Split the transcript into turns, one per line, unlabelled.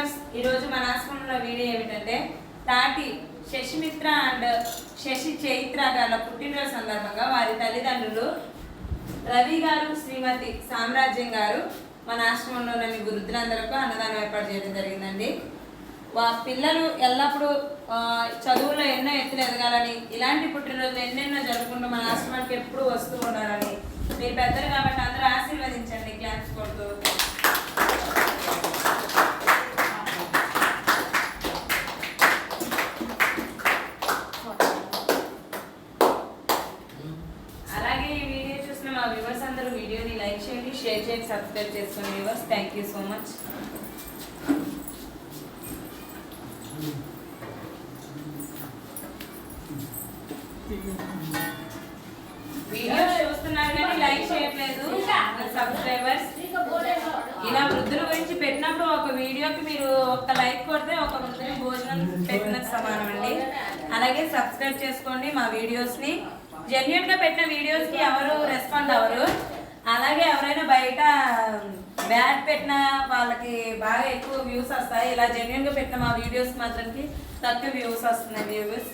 Viewers ఈరోజు మన ఆశ్రమంలో వీడియో ఏమిటంటే తాటి శశిమిత్ర అండ్ శశి చైత్ర గారి పుట్టినరోజు సందర్భంగా వారి తల్లిదండ్రులు రవి గారు శ్రీమతి సామ్రాజ్యం గారు మన ఆశ్రమంలోని వృద్ధులందరికీ అన్నదానం ఏర్పాటు చేయడం జరిగిందండి. వా పిల్లలు ఎల్లప్పుడూ చదువులో ఎన్నో ఎత్తులు ఎదగాలని ఇలాంటి పుట్టినరోజులు ఎన్నెన్నో జరుపుకుంటూ మన ఆశ్రమానికి ఎప్పుడూ వస్తూ ఉండాలని మీరు పెద్దలు కాబట్టి అందరూ ఆశీర్వదించండి క్లాప్స్ కొడుతూ అలాగే ఈ వీడియో చూసిన మా వ్యూవర్స్ అందరూ వీడియోని లైక్ చేయండి షేర్ చేయండి సబ్స్క్రైబ్ చేసుకోండి viewers. Thank you so much video చూస్తున్నారు కానీ లైక్ చేయట్లేదు. సబ్స్క్రైబర్స్ ఇలా వృద్ధుల గురించి పెట్టినప్పుడు ఒక వీడియోకి మీరు ఒక లైక్ కొడితే ఒక వృద్ధుని భోజనం పెట్టినంత సమానం అండి అలాగే సబ్స్క్రైబ్ చేసుకోండి మా వీడియోస్ని. జెన్యున్గా పెట్టిన వీడియోస్కి ఎవరు రెస్పాండ్ అవ్వరు. అలాగే ఎవరైనా బయట బ్యాడ్ పెట్టిన వాళ్ళకి బాగా ఎక్కువ వ్యూస్ వస్తాయి. ఇలా జెన్యున్గా పెట్టిన మా వీడియోస్ మాత్రానికి తక్కువ వ్యూస్ వస్తున్నాయి వ్యూస్